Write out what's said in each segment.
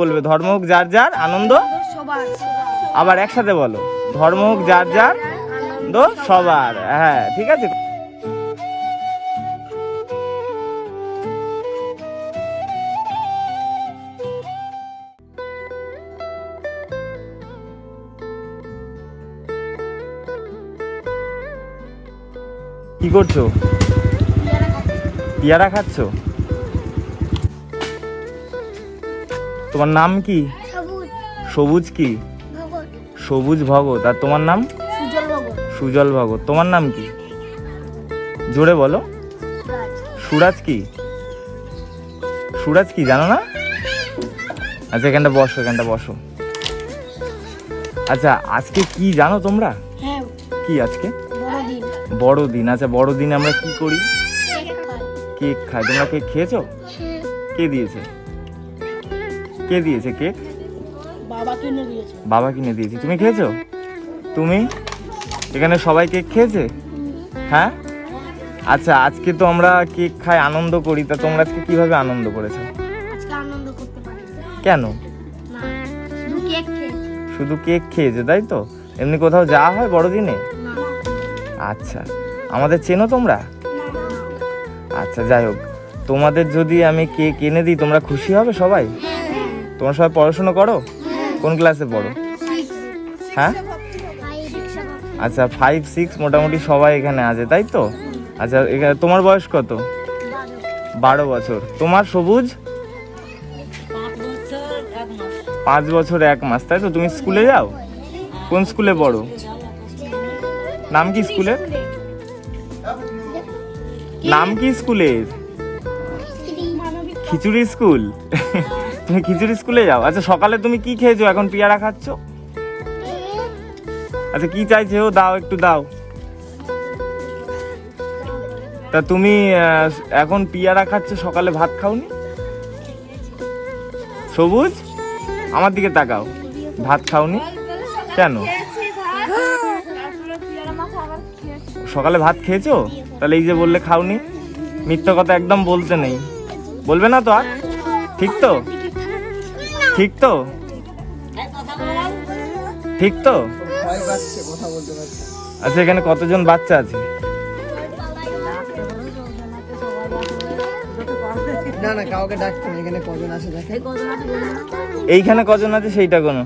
বলবে ধর্ম হোক যার যার আনন্দ আবার একসাথে বলো ধর্ম হোক যার যার আনন্দ সবার। হ্যাঁ ঠিক আছে? কি করছ? পেয়ারা খাচ্ছ? তোমার নাম কি? সবুজ। কি? সবুজ ভগত আর তোমার নাম? সুজল ভগত তোমার নাম কি? জোরে বলো। সুরাজ। কি? সুরাজ কি জানো না? আচ্ছা এখানটা বসো এখানটা বসো। আচ্ছা আজকে কি জানো তোমরা? হ্যাঁ। কি আজকে? বড়দিন। বড়দিন। আচ্ছা বড়দিনে আমরা কি করি? কেক খাই। তোমরা কেক খেয়েছো? হ্যাঁ। কে দিয়েছে? কে দিয়েছে? কেক বাবা কিনে দিয়েছে। বাবা কিনে দিয়েছে। তুমি খেয়েছো? তুমি? এখানে সবাই কেক খেয়েছে? হ্যাঁ? আচ্ছা আজকে তো আমরা কেক খাই আনন্দ করি। তা তোমরা আজকে কীভাবে আনন্দ করেছ? কেন? শুধু কেক খেয়েছি। শুধু কেক খেয়েছে তাই তো? এমনি কোথাও যাওয়া হয় বড়দিনে? আচ্ছা আমাদের চেনো তোমরা? আচ্ছা যাই হোক। তোমাদের যদি আমি কেক এনে দিই তোমরা খুশি হবে সবাই? তোমরা সবাই পড়াশোনা করো? কোন ক্লাসে পড়ো? হ্যাঁ? আচ্ছা ফাইভ সিক্স মোটামুটি সবাই এখানে আছে, তাই তো? আচ্ছা এখানে তোমার বয়স কত? বারো বছর। তোমার সবুজ? পাঁচ বছর এক মাস, তাই তো? তুমি স্কুলে যাও? কোন স্কুলে পড়ো? নাম কি স্কুলে? নাম কি স্কুলের? খিচুড়ি স্কুল? তুমি খিচুড়ি স্কুলে যাও। আচ্ছা সকালে তুমি কি খেয়েছো? এখন পেয়ারা খাচ্ছ? আচ্ছা কি চাইছে? ও, দাও, একটু দাও। তা তুমি এখন পিয়ারা খাচ্ছ? সকালে ভাত খাওনি? সবুজ? আমার দিকে তাকাও। ভাত খাওনি? কেন? সকালে ভাত খেয়েছো? তাহলে এই যে বললে খাওনি। মিথ্যা কথা একদম বলতে নেই। বলবে না তো আর? ঠিক তো? ঠিক তো? ঠিক তো? আচ্ছা এখানে কতজন বাচ্চা আছে? না না কাউকে ডাকতে এখানে কজন আছে দেখে এইখানে কজন আছে সেইটা কোনো?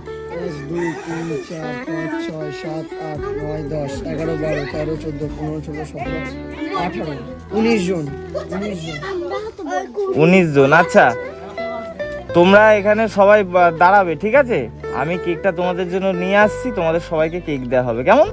দুই তিন চার পাঁচ ছয় সাত আট নয় দশ এগারো বারো তেরো চোদ্দ পনেরো ষোলো সতেরো আঠারো উনিশ জন উনিশ জন। উনিশ জন আচ্ছা। তোমরা এখানে সবাই দাঁড়াবে, ঠিক আছে? আমি কেকটা তোমাদের জন্য নিয়ে আসছি, তোমাদের সবাইকে কেক দেওয়া হবে, কেমন?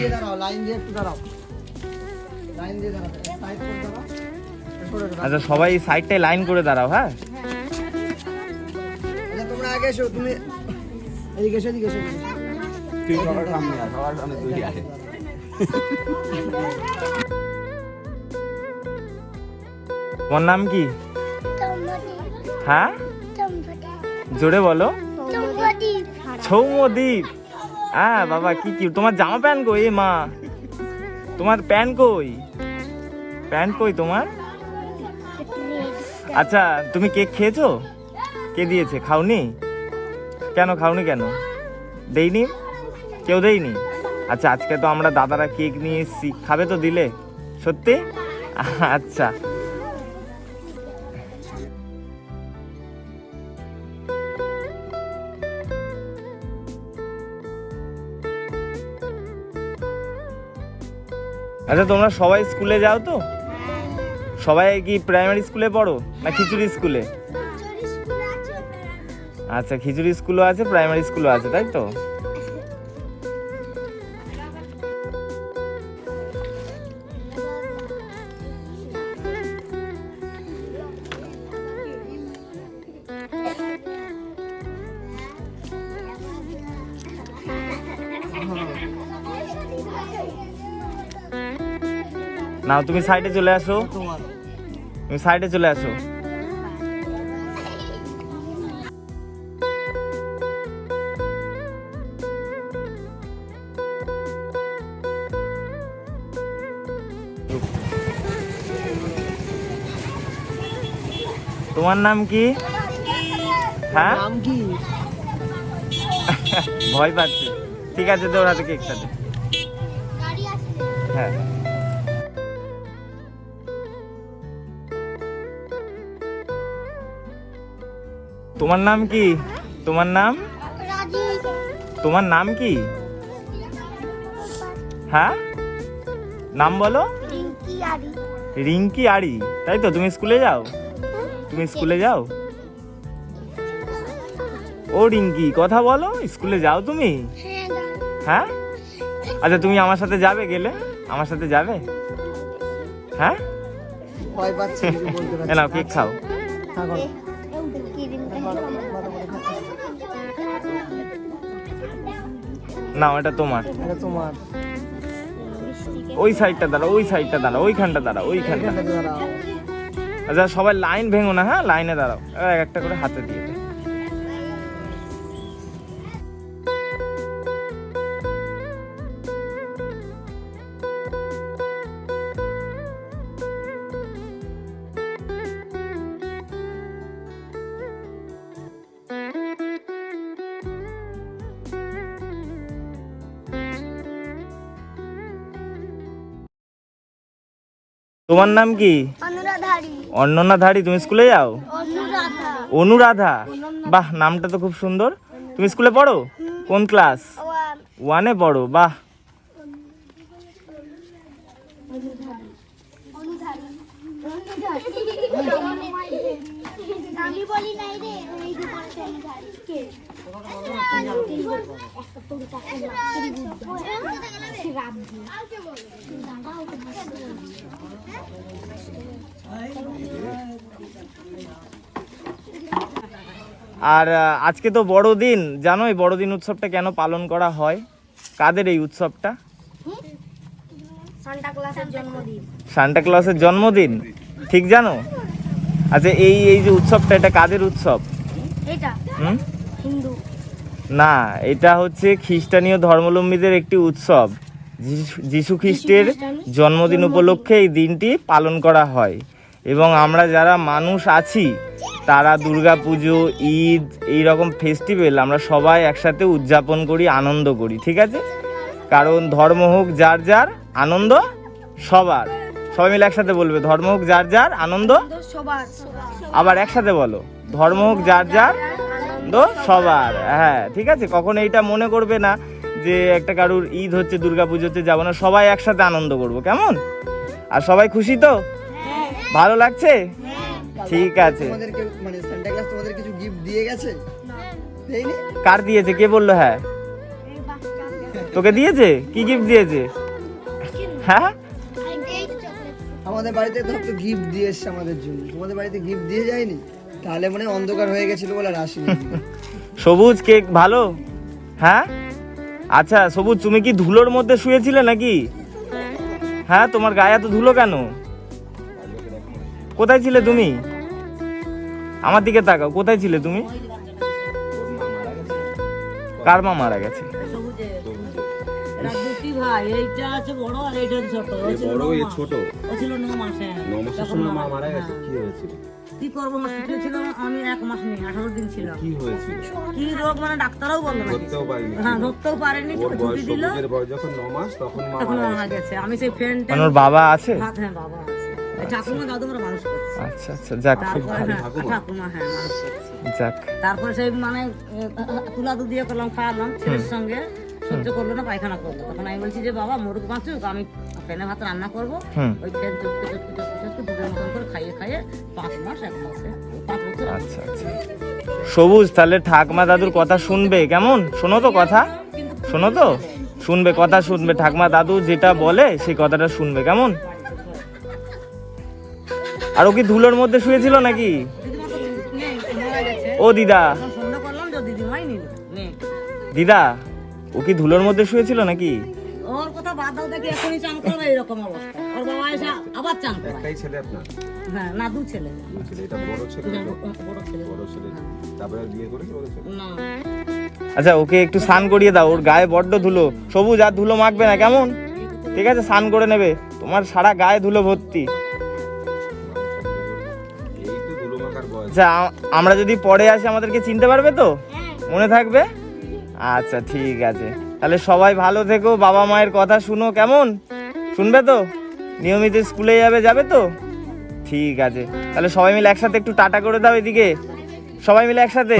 দিয়ে দাঁড়াও লাইন দিয়ে একটু দাঁড়াও। লাইন দিয়ে দাঁড়াও সাইড করে দাঁড়াও আচ্ছা সবাই সাইডটায় লাইন করে দাঁড়াও হ্যাঁ? আচ্ছা তোমরা আগে এসো তুমি এদিকে এসো এদিকে এসো। এদিকে এসো। তোমার নাম কি? হ্যাঁ? জোরে বলো। সৌমদ্বীপ হ্যাঁ বাবা, কি কি? তোমার জামা প্যান্ট কই, এ মা? তোমার প্যান্ট কই? প্যান্ট কই তোমার? আচ্ছা তুমি কেক খেয়েছো? কে দিয়েছে? খাওনি? কেন খাওনি কেন? দেইনি? কেউ দেয়নি আচ্ছা আজকে তো আমরা দাদারা কেক নিয়ে এসেছি। খাবে তো দিলে? সত্যি? আচ্ছা। আচ্ছা তোমরা সবাই স্কুলে যাও তো? সবাই কি প্রাইমারি স্কুলে পড়ো না খিচুড়ি স্কুলে আচ্ছা খিচুড়ি স্কুলও আছে প্রাইমারি স্কুলও আছে তাই তো? নাও তুমি সাইডে চলে আসো। তুমি সাইডে চলে আসো। তোমার নাম কি? হ্যাঁ? নাম কি? ভয় পাচ্ছে। ঠিক আছে তোর হাতে কেকটা দে। হ্যাঁ। তোমার নাম কি? তোমার নাম? তোমার নাম কি? হ্যাঁ? নাম বলো। রিঙ্কি আড়ি তাই তো? তুমি স্কুলে যাও। তুমি স্কুলে যাও। ও রিঙ্কি কথা বলো। স্কুলে যাও তুমি। হ্যাঁ? আচ্ছা তুমি আমার সাথে যাবে গেলে? আমার সাথে যাবে? হ্যাঁ? নাও কেক খাও। নাও এটা তোমার। এটা তোমার। ওই সাইডটা দাঁড়া ওই সাইডটা দাঁড়া ওইখানটা দাঁড়া ওইখানটা। আচ্ছা সবাই লাইন ভেঙো না হ্যাঁ? লাইনে দাঁড়াও। এক একটা করে হাতে দিয়ে। তোমার নাম কি? অন্ননা ধাড়ি তুমি স্কুলে যাও? অনুরাধা। বাহ নামটা তো খুব সুন্দর। তুমি স্কুলে পড়ো? কোন ক্লাস? ওয়ানে। পড়ো বাহ। আমি বলি নাই রে এই যে কে? আর আজকে তো বড়দিন। জানো এই বড়দিন উৎসবটা কেন পালন করা হয়? কাদের এই উৎসবটা? সান্টা ক্লাসের জন্মদিন। ঠিক জানো? আচ্ছা এই এই যে উৎসবটা এটা কাদের উৎসব? এটা। হুম? হিন্দু। না এটা হচ্ছে খ্রিস্টানীয় ধর্মাবলম্বীদের একটি উৎসব। যিশু- যিশু খ্রিস্টের জন্মদিন উপলক্ষে এই দিনটি পালন করা হয়। এবং আমরা যারা মানুষ আছি তারা দুর্গা পুজো ঈদ এই রকম ফেস্টিভ্যাল আমরা সবাই একসাথে উদযাপন করি আনন্দ করি ঠিক আছে? কারণ ধর্ম হোক যার যার আনন্দ সবার। সবাই মিলে একসাথে বলবে ধর্ম হোক যার যার আনন্দ সবার। আবার একসাথে বলো ধর্ম হোক যার যার আনন্দ সবার। হ্যাঁ ঠিক আছে? কখনো এইটা মনে করবে না যে একটা কারুর ঈদ হচ্ছে দুর্গা পুজো হচ্ছে যাব না সবাই একসাথে আনন্দ করব কেমন? আর সবাই খুশি তো? ভালো লাগছে? ঠিক আছে। মানে তোমাদের কিছু গিফট দিয়ে গেছে? কার দিয়েছে? কে বলল? হ্যাঁ। তোকে দিয়েছে? কি গিফট দিয়েছে? হ্যাঁ? আমাদের বাড়িতে তো গিফট দিয়ে এসছে আমাদের জন্য। তোমাদের বাড়িতে গিফট দিয়ে যায়নি? তাহলে মানে অন্ধকার হয়ে গেছিল বলে আসেনি। সবুজ কেক ভালো? হ্যাঁ? আচ্ছা সবুজ তুমি কি ধুলোর মধ্যে শুয়েছিলে নাকি? হ্যাঁ তোমার গায়ে এত ধুলো কেন? কোথায় ছিলে তুমি? আমার দিকে তাকাও কোথায় ছিলে তুমি? কার মা মারা গেছে? এরা দুটি ভাই এইটা আছে বড় আর এইটা হচ্ছে ছোট ছিল মাস। মারা গেছে। কি হয়েছিল? কি করব? হসপিটালে ছিল আমি এক মাস নেই আঠারো দিন ছিল। কি হয়েছিল? কি রোগ মানে ডাক্তারও বলল না ধরতেও পারিনি। হ্যাঁ ধরতেও পারেনি ছুটি দিল। যখন ন মাস তখন মা তখন মারা গেছে। আমি সেই ফ্রেন্ড মানে ওর বাবা আছে? হ্যাঁ বাবা আছে। ঠাকুমা দাদু মানুষ করছি। আচ্ছা আচ্ছা যাক খুব ভালো। হ্যাঁ ঠাকুমা? হ্যাঁ মানুষ করছি। যাক। তারপরে সেই মানে তুলা দুধ দিয়ে করলাম খাওয়ালাম ছেলের সঙ্গে। সহ্য করল না পায়খানা করল। তখন আমি বলছি যে বাবা মোরগ বাঁচুক আমি ফেনে ভাত রান্না করব। ওই ফেন চটকে চটকে চটকে চটকে দুধের মতন করে খাইয়ে খাইয়ে পাঁচ মাস এক মাসে পাঁচ বছর আচ্ছা আচ্ছা। সবুজ তাহলে ঠাকমা দাদুর কথা শুনবে কেমন? শোনো তো কথা। শোনো তো? শুনবে কথা শুনবে। ঠাকমা দাদু যেটা বলে সেই কথাটা শুনবে কেমন? আর ও কি ধুলোর মধ্যে শুয়েছিল নাকি? ও দিদা। দিদা ও কি ধুলোর মধ্যে শুয়েছিল নাকি? ওর কথা বাদ দাও দেখি এখনই চান করবে এরকম অবস্থা। ওর বাবা এসে আবার চান করে একটাই ছেলে আপনার? হ্যাঁ না দু ছেলে। ছেলে এটা বড় ছেলে হ্যাঁ, বড় ছেলে। বড় ছেলে। তারপরে বিয়ে করেছে বড় ছেলে? না। আচ্ছা ওকে একটু স্নান করিয়ে দাও। ওর গায়ে বড্ড ধুলো। সবুজ আর ধুলো মাখবে না কেমন? ঠিক আছে স্নান করে নেবে। তোমার সারা গায়ে ধুলো ভর্তি। আচ্ছা আমরা যদি পরে আসি আমাদেরকে চিনতে পারবে তো? মনে থাকবে? আচ্ছা ঠিক আছে। তাহলে সবাই ভালো থেকো, বাবা মায়ের কথা শুনো, কেমন? শুনবে তো? নিয়মিত স্কুলে যাবে যাবে তো? ঠিক আছে। তাহলে সবাই মিলে একসাথে একটু টাটা করে দাও এদিকে। সবাই মিলে একসাথে।